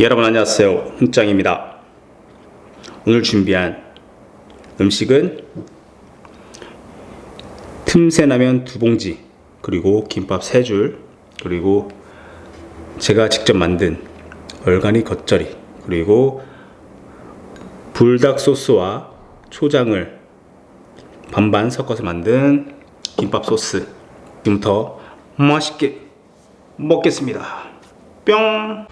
여러분 안녕하세요. 훈짱입니다. 오늘 준비한 음식은 틈새 라면 두 봉지 그리고 김밥 세 줄 그리고 제가 직접 만든 얼간이 겉절이 그리고 불닭 소스와 초장을 반반 섞어서 만든 김밥 소스. 지금부터 맛있게 먹겠습니다. 뿅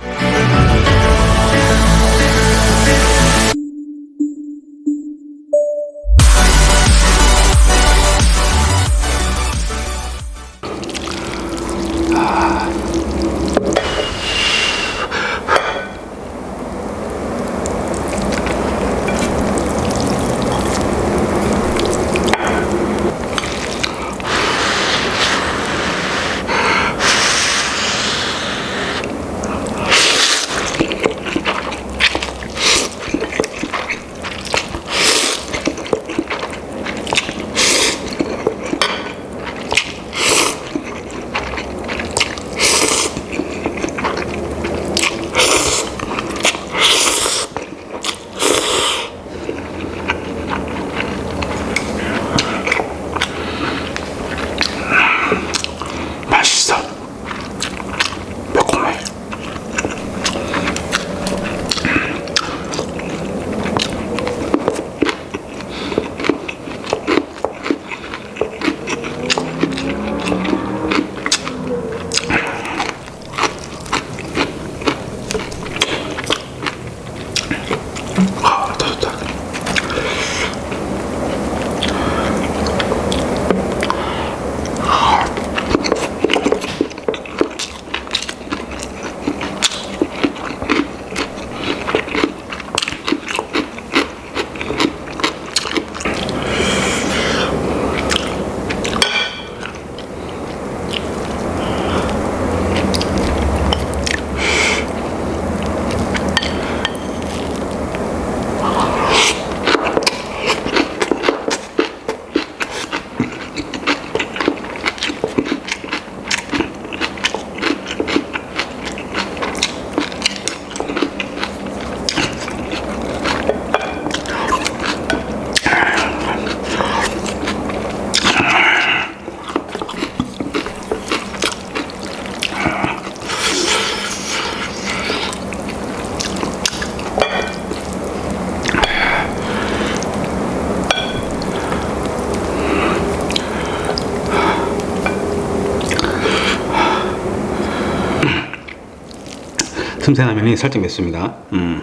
틈새 라면이 살짝 맵습니다. 음.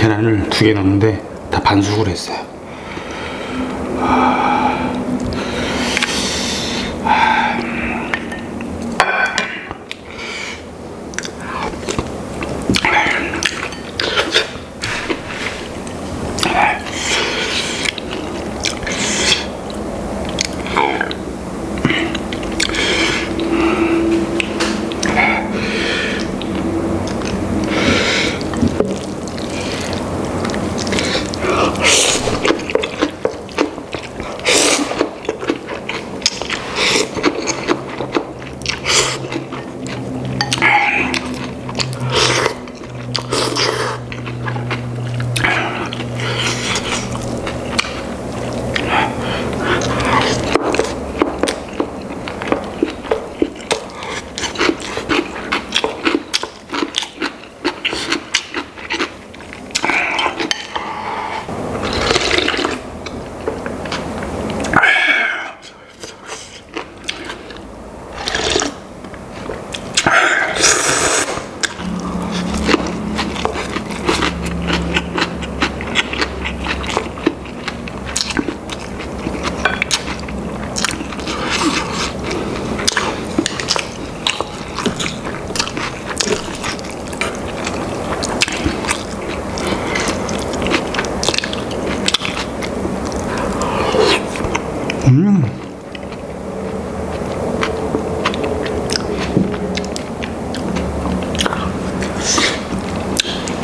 계란을 두 개 넣었는데 다 반숙을 했어요.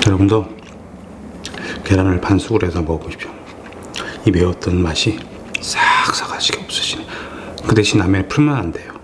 여러분도 계란을 반숙을 해서 먹어보십시오. 이 매웠던 맛이 싹 사가지게 없으시네. 그 대신 라면에 풀면 안 돼요.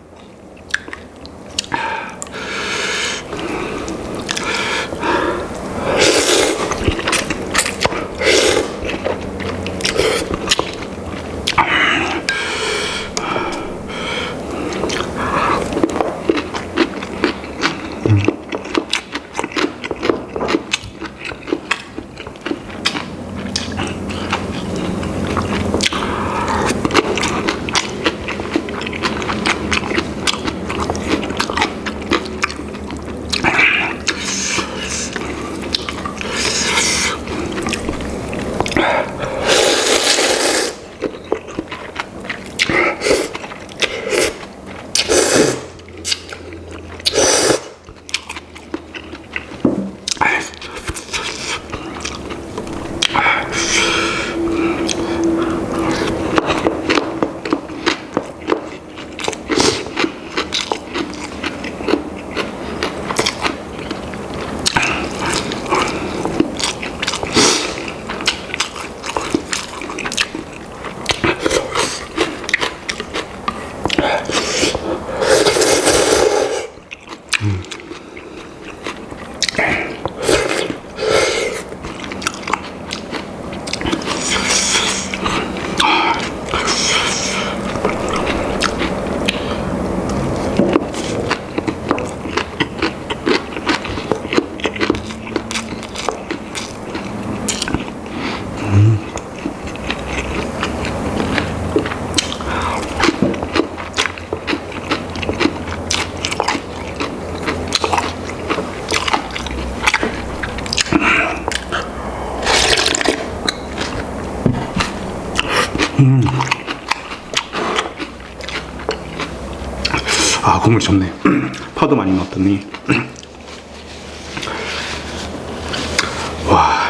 아 국물 좋네. 파도 많이 넣었더니 와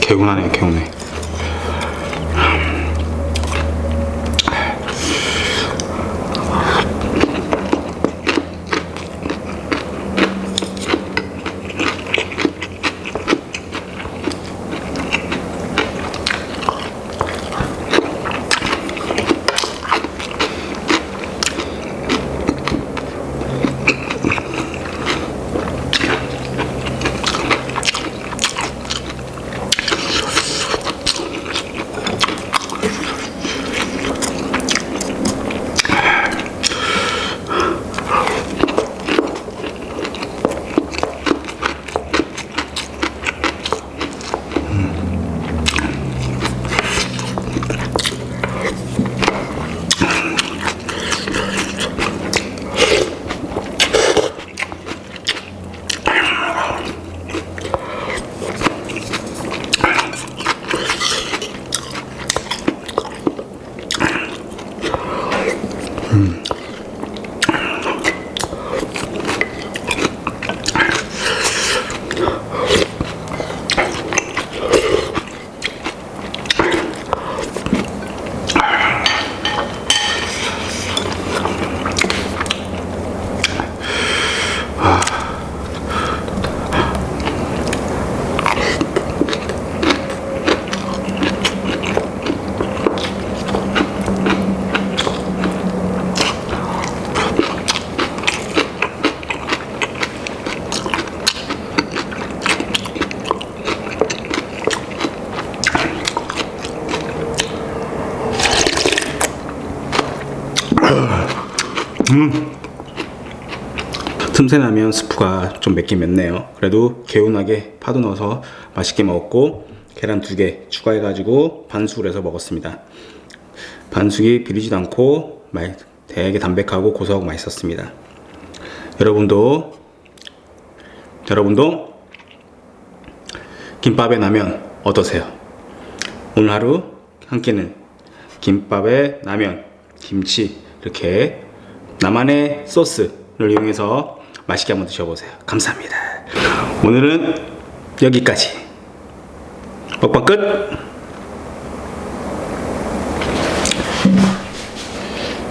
개운하네 개운해. 틈새 나면 스프가 좀 맵긴 맵네요. 그래도 개운하게 파도 넣어서 맛있게 먹었고 계란 두 개 추가해가지고 반숙을 해서 먹었습니다. 반숙이 비리지도 않고 말- 되게 담백하고 고소하고 맛있었습니다. 여러분도 여러분도 김밥에 라면 어떠세요? 오늘 하루 한 끼는 김밥에 라면, 김치 이렇게 나만의 소스를 이용해서 맛있게 한번 드셔보세요. 감사합니다. 오늘은 여기까지. 먹방 끝!